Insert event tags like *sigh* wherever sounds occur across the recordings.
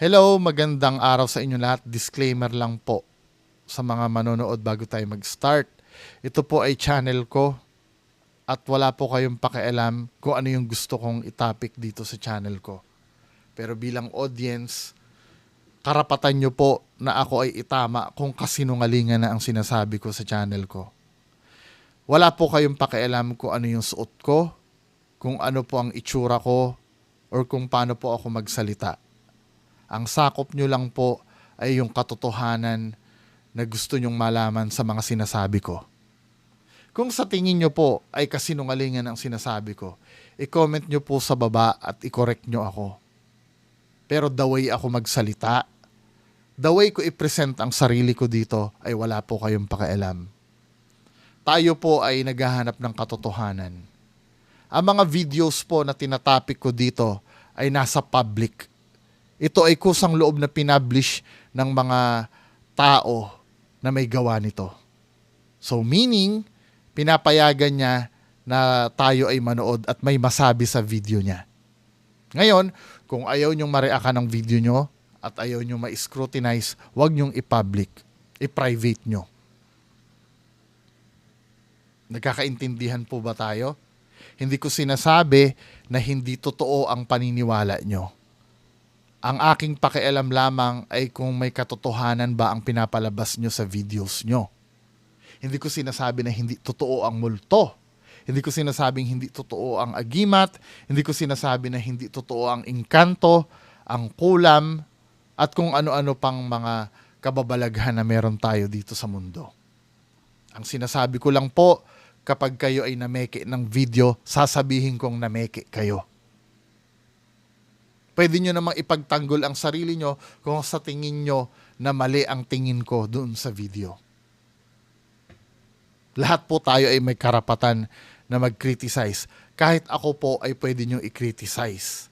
Hello, magandang araw sa inyo lahat. Disclaimer lang po sa mga manonood bago tayo mag-start. Ito po ay channel ko at wala po kayong pakialam kung ano yung gusto kong itopic dito sa channel ko. Pero bilang audience, karapatan nyo po na ako ay itama kung kasinungalingan na ang sinasabi ko sa channel ko. Wala po kayong pakialam kung ano yung suot ko, kung ano po ang itsura ko, or kung paano po ako magsalita. Ang sakop nyo lang po ay yung katotohanan na gusto nyong malaman sa mga sinasabi ko. Kung sa tingin nyo po ay kasinungalingan ang sinasabi ko, i-comment nyo po sa baba at i-correct nyo ako. Pero the way ako magsalita, the way ko i-present ang sarili ko dito ay wala po kayong pakialam. Tayo po ay naghahanap ng katotohanan. Ang mga videos po na tinatopic ko dito ay nasa public ito ay kusang loob na pinablish ng mga tao na may gawa nito. So meaning, pinapayagan niya na tayo ay manood at may masabi sa video niya. Ngayon, kung ayaw niyong mareakan ng video nyo at ayaw niyong ma-scrutinize, huwag niyong i-public, i-private nyo. Nagkakaintindihan po ba tayo? Hindi ko sinasabi na hindi totoo ang paniniwala nyo ang aking pakialam lamang ay kung may katotohanan ba ang pinapalabas nyo sa videos nyo. Hindi ko sinasabi na hindi totoo ang multo. Hindi ko sinasabing hindi totoo ang agimat. Hindi ko sinasabi na hindi totoo ang engkanto, ang kulam, at kung ano-ano pang mga kababalaghan na meron tayo dito sa mundo. Ang sinasabi ko lang po, kapag kayo ay nameke ng video, sasabihin kong nameke kayo pwede nyo namang ipagtanggol ang sarili nyo kung sa tingin nyo na mali ang tingin ko doon sa video. Lahat po tayo ay may karapatan na mag-criticize. Kahit ako po ay pwede nyo i-criticize.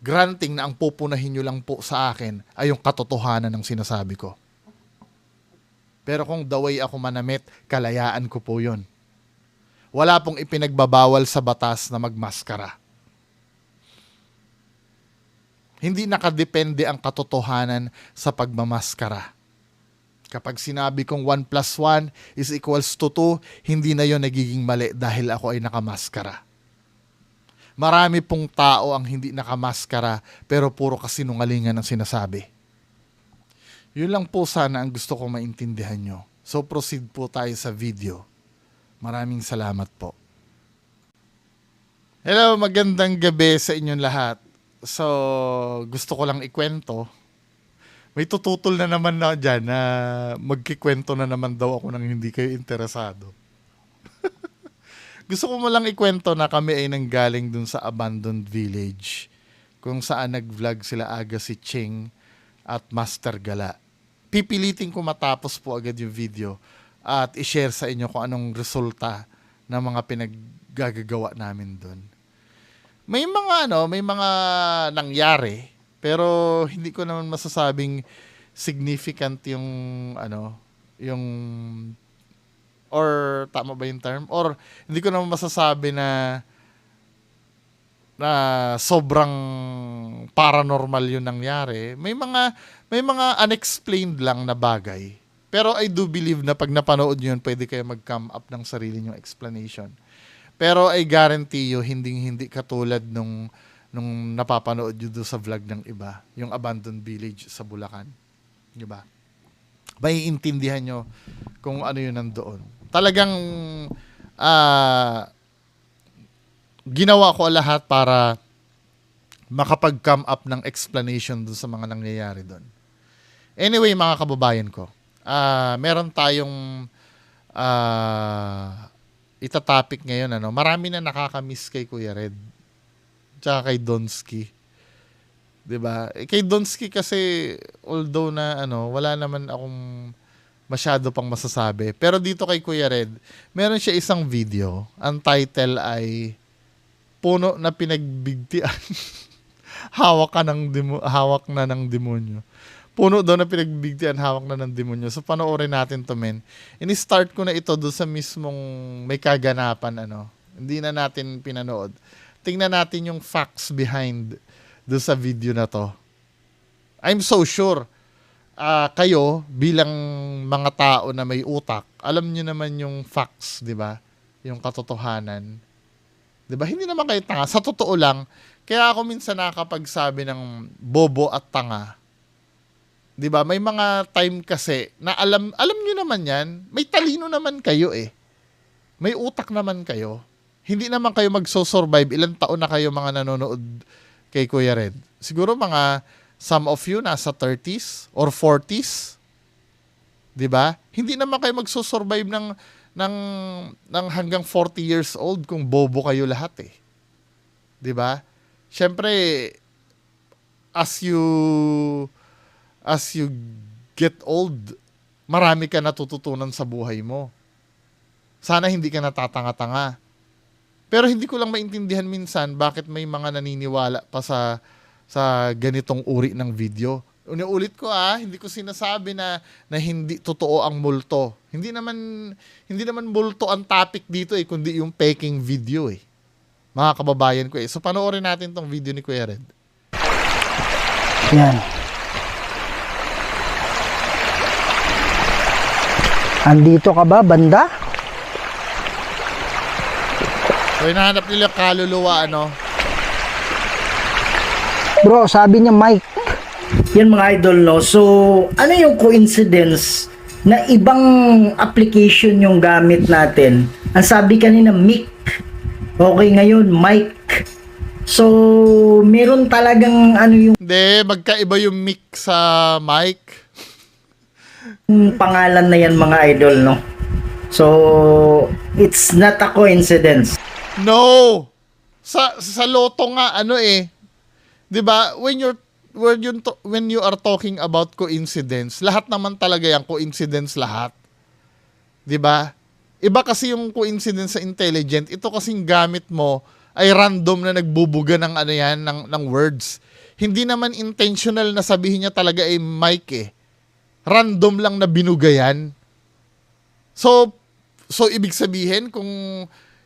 Granting na ang pupunahin nyo lang po sa akin ay yung katotohanan ng sinasabi ko. Pero kung the way ako manamit, kalayaan ko po yun. Wala pong ipinagbabawal sa batas na magmaskara hindi nakadepende ang katotohanan sa pagmamaskara. Kapag sinabi kong 1 plus 1 is equals to 2, hindi na yon nagiging mali dahil ako ay nakamaskara. Marami pong tao ang hindi nakamaskara pero puro kasinungalingan ang sinasabi. Yun lang po sana ang gusto kong maintindihan nyo. So proceed po tayo sa video. Maraming salamat po. Hello, magandang gabi sa inyong lahat. So, gusto ko lang ikwento. May tututol na naman na dyan na magkikwento na naman daw ako nang hindi kayo interesado. *laughs* gusto ko mo lang ikwento na kami ay nanggaling dun sa abandoned village kung saan nag-vlog sila aga si Ching at Master Gala. Pipilitin ko matapos po agad yung video at i-share sa inyo kung anong resulta ng mga pinaggagawa namin doon may mga ano, may mga nangyari pero hindi ko naman masasabing significant yung ano, yung or tama ba yung term or hindi ko naman masasabi na na sobrang paranormal yung nangyari. May mga may mga unexplained lang na bagay. Pero I do believe na pag napanood nyo yun, pwede kayo mag-come up ng sarili nyong explanation. Pero I guarantee you, hindi hindi katulad nung nung napapanood doon sa vlog ng iba, yung abandoned village sa Bulacan. Di ba? May intindihan nyo kung ano yun nandoon. Talagang uh, ginawa ko lahat para makapag-come up ng explanation doon sa mga nangyayari doon. Anyway, mga kababayan ko, uh, meron tayong uh, itatopic ngayon, ano, marami na nakakamiss kay Kuya Red. Tsaka kay Donsky. 'Di ba? Eh, kay Donsky kasi although na ano, wala naman akong masyado pang masasabi. Pero dito kay Kuya Red, meron siya isang video. Ang title ay Puno na pinagbigtian. *laughs* hawak ka ng demo, hawak na ng demonyo puno daw na pinagbigtian hawak na ng demonyo. So panoorin natin to men. Ini-start ko na ito doon sa mismong may kaganapan ano. Hindi na natin pinanood. Tingnan natin yung facts behind doon sa video na to. I'm so sure ah, kayo bilang mga tao na may utak, alam niyo naman yung facts, 'di ba? Yung katotohanan. 'Di ba? Hindi naman kayo tanga. Sa totoo lang, kaya ako minsan nakakapagsabi ng bobo at tanga. 'Di ba? May mga time kasi na alam alam niyo naman 'yan. May talino naman kayo eh. May utak naman kayo. Hindi naman kayo magso-survive. Ilang taon na kayo mga nanonood kay Kuya Red? Siguro mga some of you nasa 30s or 40s. 'Di ba? Hindi naman kayo magso-survive ng ng ng hanggang 40 years old kung bobo kayo lahat eh. 'Di ba? Syempre as you as you get old, marami ka natututunan sa buhay mo. Sana hindi ka natatanga-tanga. Pero hindi ko lang maintindihan minsan bakit may mga naniniwala pa sa sa ganitong uri ng video. Ulit ko ah, hindi ko sinasabi na na hindi totoo ang multo. Hindi naman hindi naman multo ang topic dito eh, kundi yung faking video eh. Mga kababayan ko eh. So panoorin natin tong video ni Kuya Red. Yan. Andito ka ba, banda? So hinahanap nila kaluluwa ano. Bro, sabi niya Mike. Yan mga idol, no? So, ano yung coincidence na ibang application yung gamit natin? Ang sabi kanina, mic. Okay, ngayon, mic. So, meron talagang ano yung Hindi, magkaiba yung mic sa mic. Pangalan na yan mga idol, no? So, it's not a coincidence. No. Sa sa loto nga ano eh. 'Di ba? When you're when you when you are talking about coincidence, lahat naman talaga yan coincidence lahat. 'Di ba? Iba kasi yung coincidence sa intelligent. Ito kasing gamit mo ay random na nagbubuga ng ano yan ng ng words. Hindi naman intentional na sabihin niya talaga ay Mike eh. Random lang na binuga yan. So, so ibig sabihin kung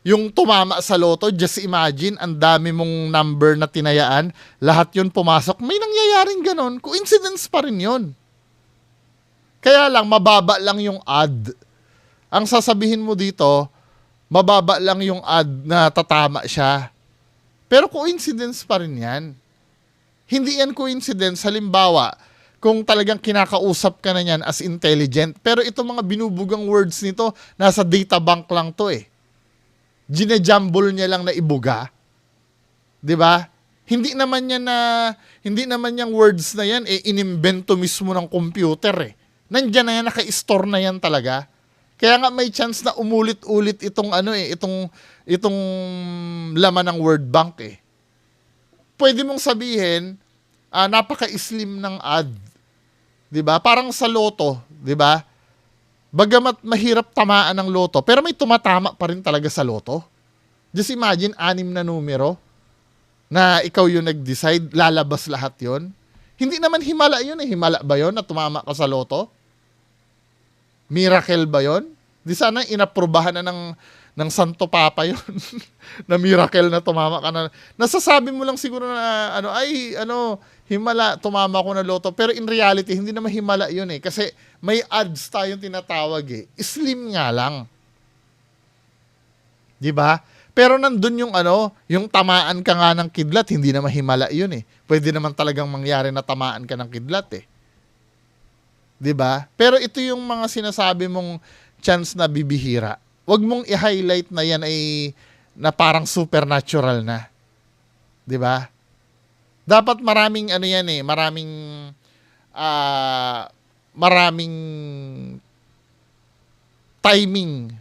yung tumama sa loto, just imagine, ang dami mong number na tinayaan, lahat yun pumasok, may nangyayaring ganon, coincidence pa rin yun. Kaya lang, mababa lang yung ad. Ang sasabihin mo dito, mababa lang yung ad na tatama siya. Pero coincidence pa rin yan. Hindi yan coincidence. Halimbawa, kung talagang kinakausap ka na yan as intelligent. Pero itong mga binubugang words nito, nasa data bank lang to eh. Ginajumble niya lang na ibuga. 'Di ba? Hindi naman yan na hindi naman yung words na yan eh inimbento mismo ng computer eh. Nandiyan na yan naka-store na yan talaga. Kaya nga may chance na umulit-ulit itong ano eh, itong itong laman ng word bank eh. Pwede mong sabihin, ah, napaka-slim ng ad. 'Di ba? Parang sa loto, 'di ba? Bagamat mahirap tamaan ng loto, pero may tumatama pa rin talaga sa loto. Just imagine, anim na numero na ikaw yung nag-decide, lalabas lahat yon. Hindi naman himala yun eh. Himala ba yon na tumama ka sa loto? Miracle ba yon? Di sana inaprubahan na ng, ng Santo Papa yon *laughs* na miracle na tumama ka na. Nasasabi mo lang siguro na ano, ay ano, himala, tumama ko na loto. Pero in reality, hindi naman himala yun eh. Kasi may odds tayong tinatawag eh. Slim nga lang. Di ba? Pero nandun yung ano, yung tamaan ka nga ng kidlat, hindi naman himala yun eh. Pwede naman talagang mangyari na tamaan ka ng kidlat eh. 'Di ba? Pero ito yung mga sinasabi mong chance na bibihira. Huwag mong i-highlight na yan ay na parang supernatural na. 'Di ba? Dapat maraming ano yan eh, maraming ah maraming timing.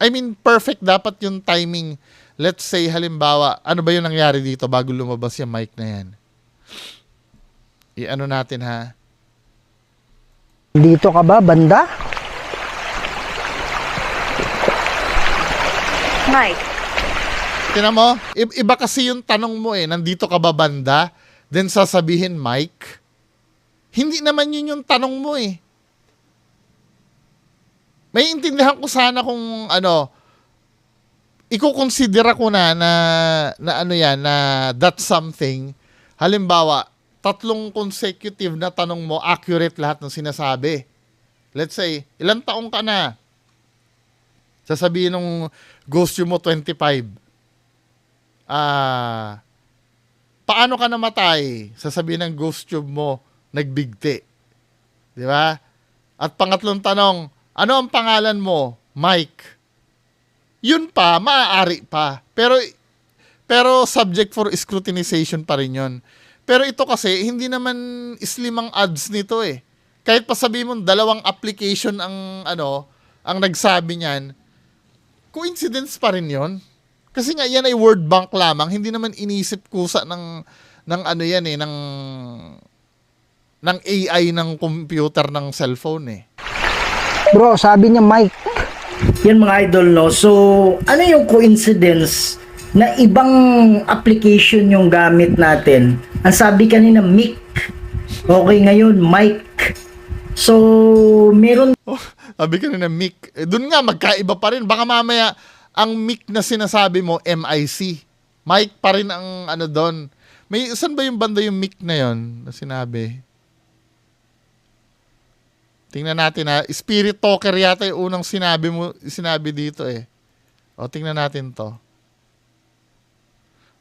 I mean, perfect dapat yung timing. Let's say, halimbawa, ano ba yung nangyari dito bago lumabas yung mic na yan? I-ano natin ha? Andito ka ba, banda? Mike, Tinan mo, iba kasi yung tanong mo eh, nandito ka ba banda? Then sasabihin, Mike. Hindi naman yun yung tanong mo eh. May intindihan ko sana kung ano, ikukonsidera ko na na, na ano yan, na that something. Halimbawa, tatlong consecutive na tanong mo, accurate lahat ng sinasabi. Let's say, ilang taong ka na? Sasabihin ng ghost mo 25. Ah, paano ka namatay? Sasabihin ng ghost tube mo, nagbigti. Di ba? At pangatlong tanong, ano ang pangalan mo? Mike. Yun pa, maaari pa. Pero pero subject for scrutinization pa rin yun. Pero ito kasi, hindi naman slim ang odds nito eh. Kahit pa sabihin mo, dalawang application ang, ano, ang nagsabi niyan, coincidence pa rin yon Kasi nga, yan ay word bank lamang. Hindi naman inisip kusa ng, ng ano yan eh, ng, ng AI ng computer ng cellphone eh. Bro, sabi niya Mike. Yan mga idol, no? So, ano yung coincidence na ibang application yung gamit natin? Ang sabi kanina, mic. Okay, ngayon, mic. So, meron *laughs* Oh, sabi ka na mic. Eh, doon nga, magkaiba pa rin. Baka mamaya, ang mic na sinasabi mo, MIC. Mic pa rin ang ano doon. May, saan ba yung banda yung mic na yon na sinabi? Tingnan natin ha. Spirit talker yata yung unang sinabi mo, sinabi dito eh. O, tingnan natin to.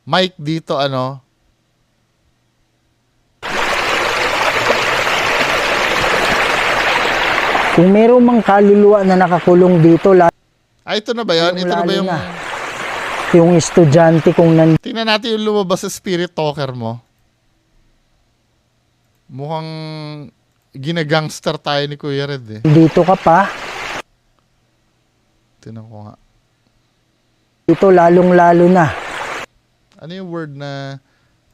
Mic dito, ano? Kung meron mang kaluluwa na nakakulong dito, la- Ah, ito na ba yun? Ito na ba Lalo yung... na. yung estudyante kung nan Tingnan natin yung lumabas sa spirit talker mo. Mukhang ginagangster tayo ni Kuya Red eh. dito ka pa, Tingnan ko nga. dito lalong-lalo na. Ano yung word na,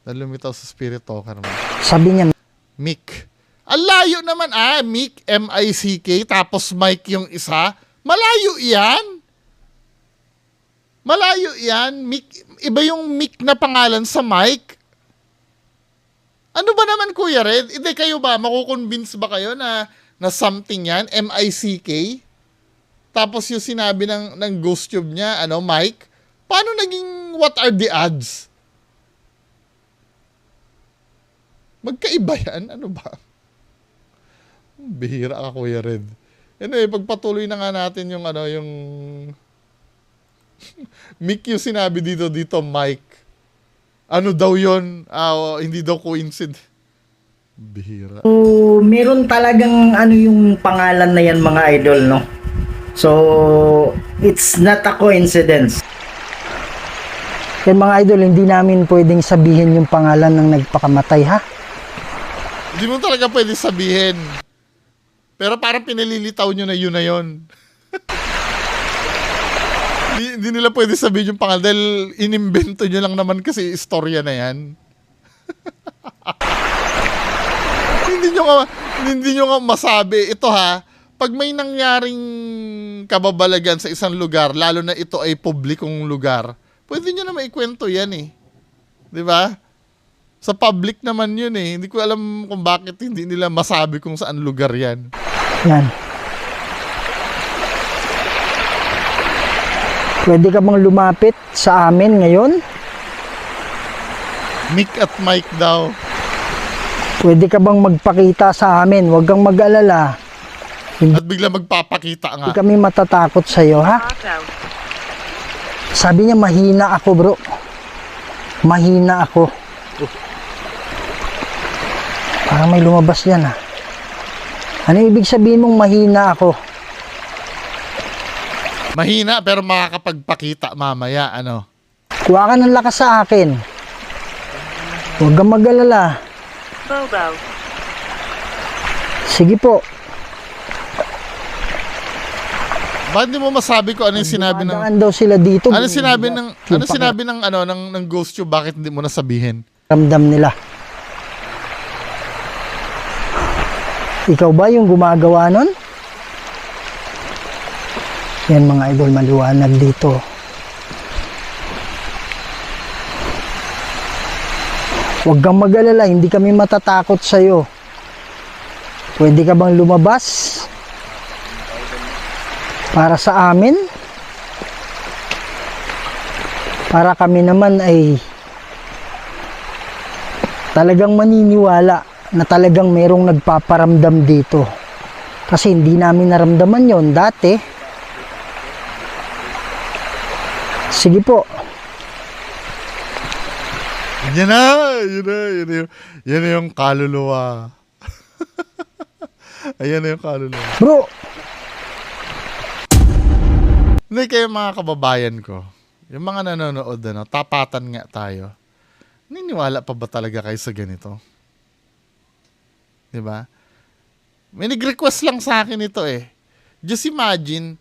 na lumitaw sa spirit talker mo? Sabi niya, Mic. Ang layo naman ah, Mic, M-I-C-K, tapos Mike yung isa. Malayo yan. Malayo yan. Mic, iba yung Mic na pangalan sa Mike. Ano ba naman Kuya Red? Hindi kayo ba, makukonvince ba kayo na, na something yan? M-I-C-K? Tapos yung sinabi ng, ng ghost tube niya, ano, Mike? Paano naging what are the odds? Magkaiba yan? Ano ba? Bihira ka, Kuya Red. Anyway, pagpatuloy na nga natin yung ano, yung... *laughs* Mick yung sinabi dito, dito, Mike. Ano daw yon Ah, oh, hindi daw coincidence. Bihira. So, meron talagang ano yung pangalan na yan mga idol, no? So, it's not a coincidence. Yan mga idol, hindi namin pwedeng sabihin yung pangalan ng nagpakamatay ha. Hindi mo talaga pwede sabihin. Pero parang pinalilitaw nyo na yun na yun. *laughs* Hindi, nila pwede sabihin yung pangalan dahil inimbento nyo lang naman kasi istorya na yan. *laughs* hindi nyo nga, hindi nyo nga masabi. Ito ha, pag may nangyaring kababalagan sa isang lugar, lalo na ito ay publikong lugar, pwede nyo na maikwento yan eh. Di ba? Sa public naman yun eh. Hindi ko alam kung bakit hindi nila masabi kung saan lugar yan. Yan. Pwede ka bang lumapit sa amin ngayon? Mick at Mike daw. Pwede ka bang magpakita sa amin? Huwag kang mag-alala. At bigla magpapakita nga. Hindi kami matatakot sa iyo, ha? Sabi niya mahina ako, bro. Mahina ako. Parang may lumabas yan, ha? Ano ibig sabihin mong mahina ako? Mahina pero makakapagpakita mamaya. Ano? Kuha ka ng lakas sa akin. Huwag kang mag-alala. Bobo. Sige po. Bakit di mo masabi ko ano yung sinabi ng... Dumadaan daw sila dito. Ano sinabi ng... Yung Ano sinabi ng ano ng, ng ghost tube? Bakit hindi mo nasabihin? Ramdam nila. Ikaw ba yung gumagawa nun? Yan mga idol, maliwanag dito. Huwag kang mag-alala, hindi kami matatakot sa'yo. Pwede ka bang lumabas? Para sa amin? Para kami naman ay talagang maniniwala na talagang merong nagpaparamdam dito. Kasi hindi namin naramdaman yon dati. Sige po, Yan na, yun na, yun yan na yung kaluluwa. *laughs* Ayan na yung kaluluwa. bro, Hindi kayo mga kababayan ko, yung mga nanonood, ano, tapatan nga tayo. Niniwala pa ba talaga kayo sa ganito? Di ba? May nag-request lang sa akin ito eh. Just imagine,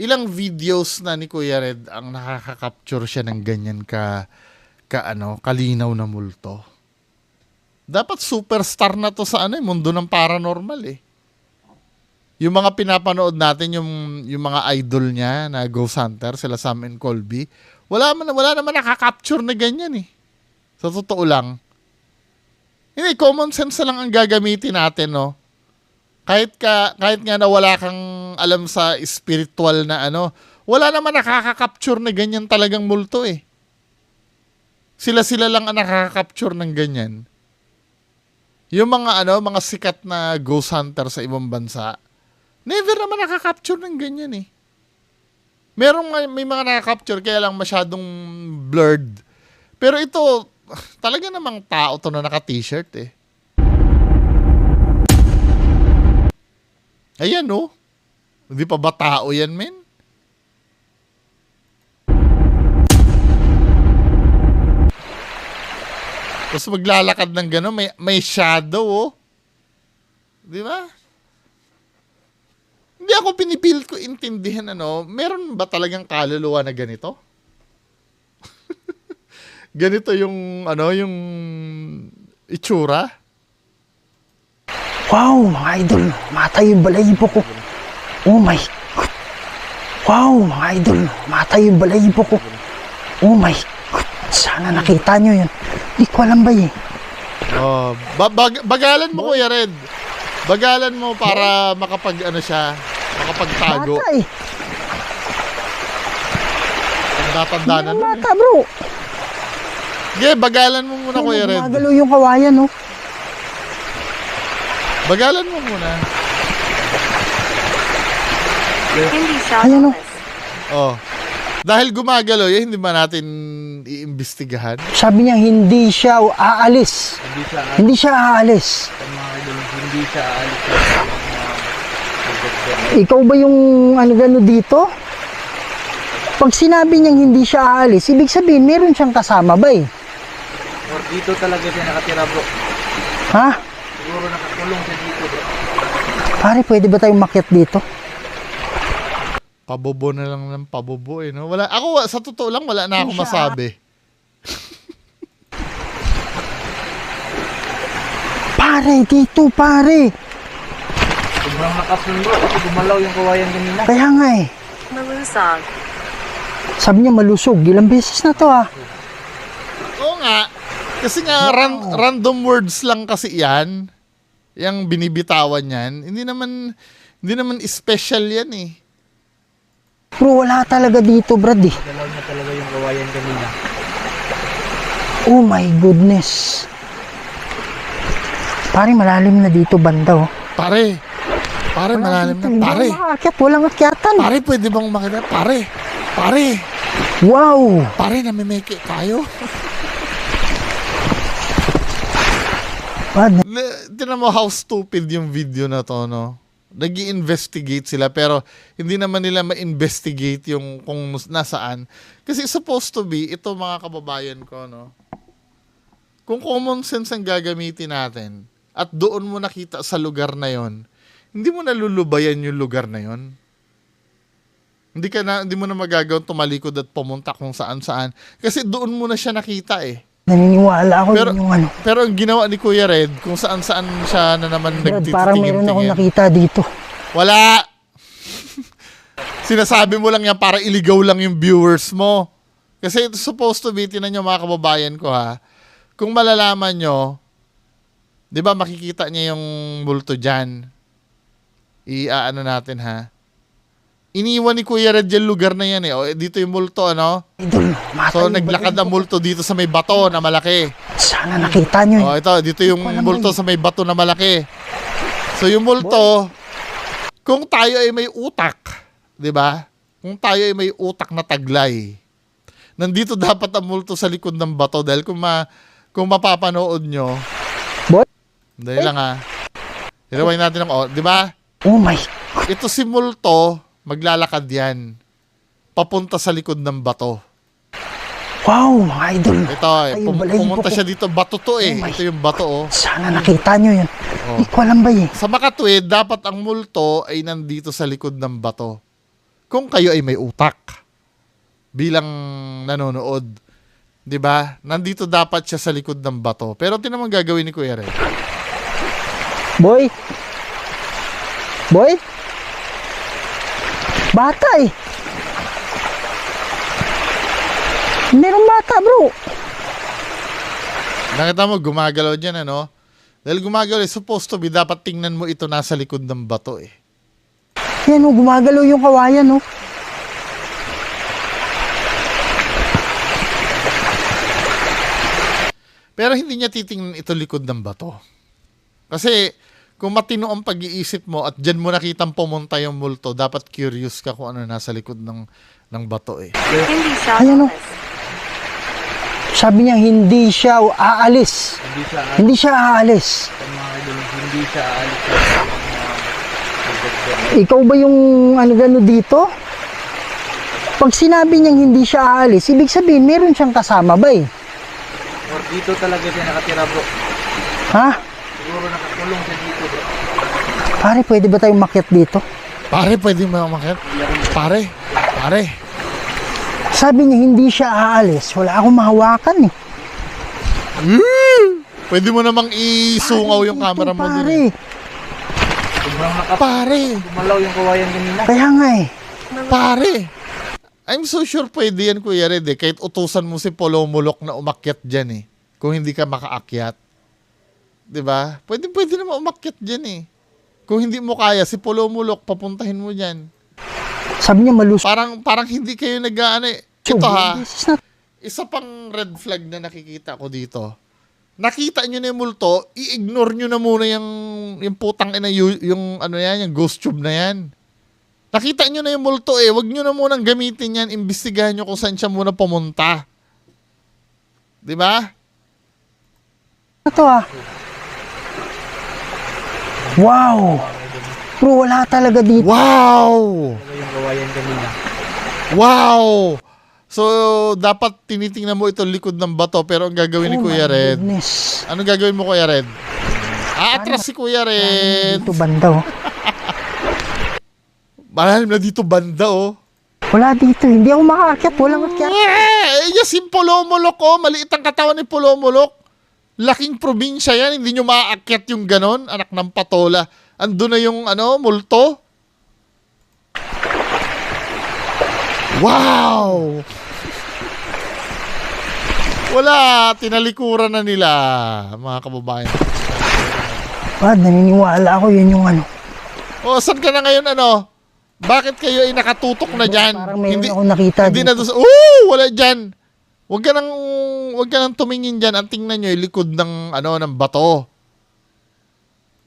ilang videos na ni Kuya Red ang nakaka-capture siya ng ganyan ka, ka ano, kalinaw na multo. Dapat superstar na to sa ano eh, mundo ng paranormal eh yung mga pinapanood natin, yung, yung mga idol niya na Ghost Hunter, sila Sam and Colby, wala, man, wala naman nakaka-capture na ganyan eh. Sa totoo lang. Hindi, common sense lang ang gagamitin natin, no? Kahit, ka, kahit nga na wala kang alam sa spiritual na ano, wala naman nakaka-capture na ganyan talagang multo eh. Sila-sila lang ang nakaka-capture ng ganyan. Yung mga ano, mga sikat na ghost hunter sa ibang bansa, Never naman nakaka-capture ng ganyan eh. Merong may mga nakaka-capture kaya lang masyadong blurred. Pero ito, *laughs* talaga namang tao to na naka-t-shirt eh. Ayan oh. Hindi pa ba tao yan, men? Tapos maglalakad ng gano'n, may, may shadow oh. Di ba? Hindi ako pinipilit ko intindihan ano, meron ba talagang kaluluwa na ganito? Ganito yung ano, yung itsura? wow, mga idol, matay yung balayibo ko. Oh my God. Wow, mga idol, matay yung balayibo ko. Oh my God. Sana nakita nyo yun. Hindi ko alam ba eh. Oh, ba- bag- bagalan mo Kuya Red. Bagalan mo para makapag ano siya, makapagtago. Bata eh. Tanda-tanda na. Bata bro. Sige, bagalan mo muna Kuya Red. Gumagalaw yung kawayan oh. Bagalan mo muna. Hindi siya Ayan, oh. Oh. Dahil gumagalaw, yun, hindi ba natin iimbestigahan? Sabi niya hindi siya aalis. Hindi siya aalis. Ikaw ba yung ano gano dito? Pag sinabi niyang hindi siya aalis, ibig sabihin meron siyang kasama ba eh? Dito talaga siya nakatira bro. Ha? Siguro nakakulong siya dito bro. Pare, pwede ba tayong makyat dito? Pabobo na lang ng pabobo eh, no? Wala, ako, sa totoo lang, wala na ako masabi. *laughs* Pare, dito pare. Sobrang lakas nun bro. Kasi gumalaw yung kawayan kanina. Kaya nga eh. Malusog. Sabi niya malusog. Ilang beses na to ah. Oo nga. Kasi nga, ran- random words lang kasi yan. Yung binibitawan yan. Hindi naman, hindi naman special yan eh. Bro, wala talaga dito, Brad eh. Galaw niya talaga yung kawayan kanina. Oh my goodness. Pare, malalim na dito banda oh. Pare, pare, malalim na. Pare, ako makaakyat, walang akyatan. pare, pwede bang makita? Pare, pare, Wow! pare, namimeke tayo. Le- Tinan mo how stupid yung video na to, no? nag investigate sila pero hindi naman nila ma-investigate yung kung nasaan. Kasi supposed to be, ito mga kababayan ko, no? Kung common sense ang gagamitin natin at doon mo nakita sa lugar na yon, hindi mo nalulubayan yung lugar na yon. Hindi ka na hindi mo na magagawang tumalikod at pumunta kung saan-saan kasi doon mo na siya nakita eh. Naniniwala ako Pero- yun yung ano. Pero ang ginawa ni Kuya Red, kung saan-saan siya na naman Brad, parang meron akong nakita dito. Wala! *laughs* Sinasabi mo lang yan para iligaw lang yung viewers mo. Kasi it's supposed to be, tinan nyo mga kababayan ko ha, kung malalaman nyo, di ba makikita niya yung bulto dyan. I-ano natin ha. Iniwan ni Kuya Red yung lugar na yan eh. O, dito yung multo, ano? Idol, So, naglakad ang multo dito sa may bato na malaki. Sana nakita nyo yun. Oh, ito, dito yung multo man. sa may bato na malaki. So yung multo, kung tayo ay may utak, 'di ba? Kung tayo ay may utak na taglay, nandito *laughs* dapat ang multo sa likod ng bato dahil kung ma kung mapapanood nyo, Boy? Dahil lang ha. Rewind natin ng, oh, 'di ba? Oh my. Ito si multo, maglalakad 'yan papunta sa likod ng bato. Wow, mga idol. Ito, eh, pum- pumunta siya dito, bato to eh. Oh Ito yung bato oh. Sana nakita nyo yun. Oh. Hindi ko alam ba eh. Sa makatwid, dapat ang multo ay nandito sa likod ng bato. Kung kayo ay may utak bilang nanonood, 'di ba? Nandito dapat siya sa likod ng bato. Pero tinan mo ang gagawin ni Kuya Red. Boy? Boy? Bata eh. Meron bata bro. Nakita mo gumagalaw diyan ano? Dahil gumagalaw, eh, supposed to be dapat tingnan mo ito nasa likod ng bato eh. Yan oh, gumagalaw yung kawayan oh. Pero hindi niya titingnan ito likod ng bato. Kasi kung matino ang pag-iisip mo at diyan mo nakitang pumunta yung multo, dapat curious ka kung ano nasa likod ng ng bato eh. Hindi siya oh. alis. Sabi niya hindi siya aalis. Hindi siya aalis. Hindi siya aalis. mga idol. Hindi siya aalis. Ikaw ba yung ano gano dito? Pag sinabi niyang hindi siya aalis, ibig sabihin meron siyang kasama ba eh? Or dito talaga siya nakatira bro. Ha? Siguro nakakulong siya dito. Pare, pwede ba tayong makyat dito? Pare, pwede mo umakyat? Pare, pare. Sabi niya hindi siya aalis. Wala akong mahawakan eh. Pwede mo namang isungaw yung Dito, camera mo. Pare, eh. Sobrang nakap... Pare, Gumalaw yung kawayan kanina. kaya nga eh. pare. I'm so sure pwede yan, Kuya Red, eh. Kahit utusan mo si Polo Mulok na umakyat dyan, eh. Kung hindi ka makaakyat. 'Di ba? Pwede, pwede naman umakyat dyan, eh. Kung hindi mo kaya, si Polo Mulok, papuntahin mo dyan. Sabi niya malusog. Parang, parang hindi kayo nag-ano, eh. Ito ha, isa pang red flag na nakikita ko dito. Nakita nyo na yung multo, i-ignore nyo na muna yung, yung putang ina, yung, yung ano yan, yung ghost tube na yan. Nakita nyo na yung multo eh, wag nyo na munang gamitin yan, imbestigahan nyo kung saan siya muna pumunta. Di ba? na to ah. Wow! Bro, wala talaga dito. Wow! Yung kanina. Wow! So, dapat tinitingnan mo ito likod ng bato, pero ang gagawin ni Oh Kuya my Red, goodness. anong gagawin mo Kuya Red? Aatras si Kuya Red. Dito banda oh. *laughs* Malalim na dito banda oh. Wala dito. Hindi ako makaakyat. Walang akyat. Eh, yes, yung Pulomolok, oh. Maliit ang katawan ni Pulomolok. Laking probinsya yan. Hindi nyo maaakyat yung ganon. Anak ng patola. Ando na yung, ano, multo. Wow! Wala. Tinalikuran na nila, mga kababayan. Brad, naniniwala ako yun yung ano. O, saan ka na ngayon, ano? Bakit kayo ay nakatutok na dyan? Parang mayroon akong nakita Hindi dito. na doon Oo! Wala dyan! Huwag ka nang, huwag ka nang tumingin dyan. Ang tingnan nyo, yung likod ng, ano, ng bato.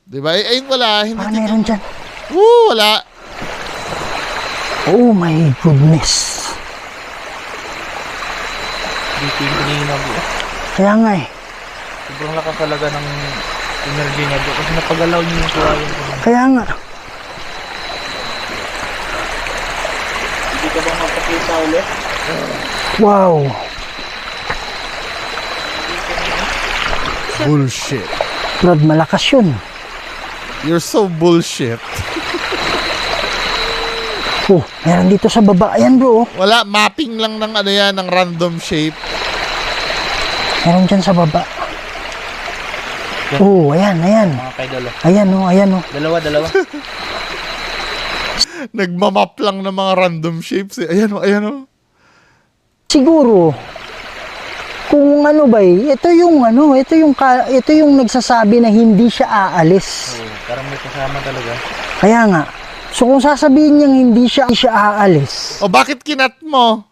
Di ba? Eh, ayun, wala. Hindi Parang tingin. meron dyan. Oo, wala. Oh my goodness. Dito yung kanina bro. Kaya nga eh. Sobrang lakas talaga ng energy niya bro. Kasi napagalaw niya yung kawayan kanina. Kaya nga. Hindi ka ba magpakita ulit? Wow. Bullshit. Brad, malakas yun. You're so bullshit. Oh, meron dito sa baba. Ayan bro. oh. Wala, mapping lang ng ano yan, ng random shape. Meron dyan sa baba. Oh, ayan, ayan. Mga kaidolo. Ayan oh, ayan oh. Dalawa, dalawa. *laughs* Nagmamap lang ng mga random shapes eh. Ayan o, ayan o. Siguro, kung ano ba eh, ito yung ano, ito yung, ito yung nagsasabi na hindi siya aalis. Oo, parang may kasama talaga. Kaya nga, so kung sasabihin niyang hindi siya, siya aalis, O bakit kinat mo?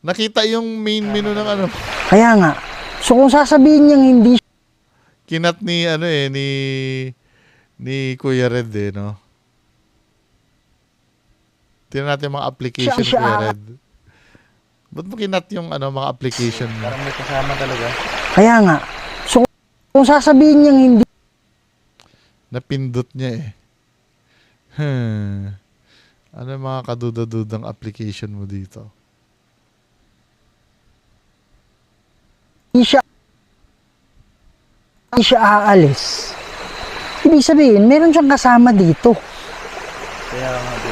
Nakita yung main menu ng ano. kaya nga, So kung sasabihin niyang hindi Kinat ni ano eh ni ni Kuya Red eh, no. Tingnan natin mga application Siya- siya- Kuya Red. Ba't mo kinat yung ano mga application mo? Parang may kasama talaga. Kaya nga. So kung sasabihin niyang hindi Napindot niya eh. Hmm. Ano yung mga kaduda-dudang application mo dito? siya hindi siya aalis. Ibig sabihin, meron siyang kasama dito. Kaya nga di.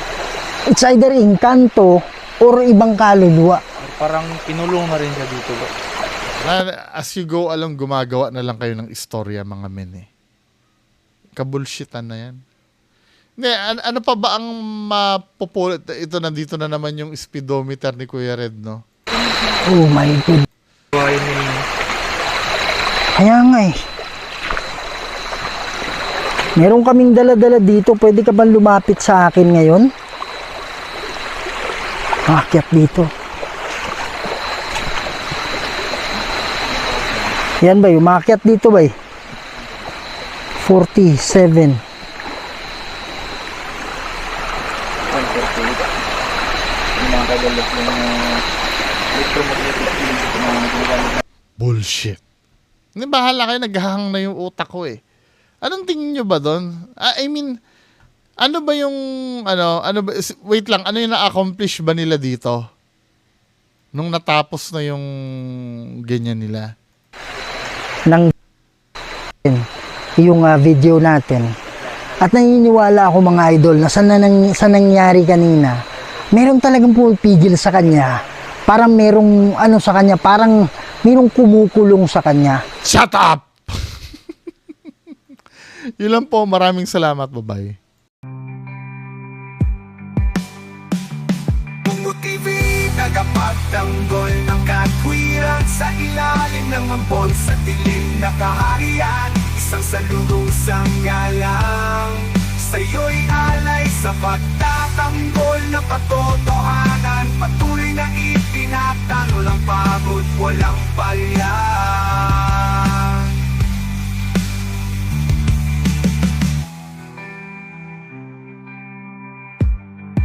It's either Encanto or ibang kaluluwa. Parang pinulong na rin siya dito. Ba? Na- As you go along, gumagawa na lang kayo ng istorya mga men eh. Kabulshitan na yan. Hindi, an- ano pa ba ang mapupulit? Ito, nandito na naman yung speedometer ni Kuya Red, no? Oh my God. Ni Kaya nga eh. Meron kaming dala-dala dito. Pwede ka bang lumapit sa akin ngayon? Akyat dito. Yan ba? Umakyat dito ba? 47. yung mga kagalas ng uh, electromagnetic field sa mga nagagalit na Bullshit. Hindi, bahala kayo, naghahang na yung utak ko eh. Anong tingin nyo ba doon? Ah, I mean, ano ba yung, ano, ano ba, wait lang, ano yung na-accomplish ba nila dito? Nung natapos na yung ganyan nila? Ng yung ah, video natin. At naniniwala ako mga idol na sa, nanang, sa nangyari kanina, meron talagang pumipigil sa kanya. Parang merong ano sa kanya, parang merong kumukulong sa kanya. Shut up! *laughs* Yun lang po, maraming salamat, bye-bye. Tagapagtanggol sa ilalim ng ambon, sa dilim na kaharian Isang salurong sanggalang Sa'yo'y alay sa pagtatanggol na patotohanan. Patuloy na ipinatanol ang pagod, walang palyang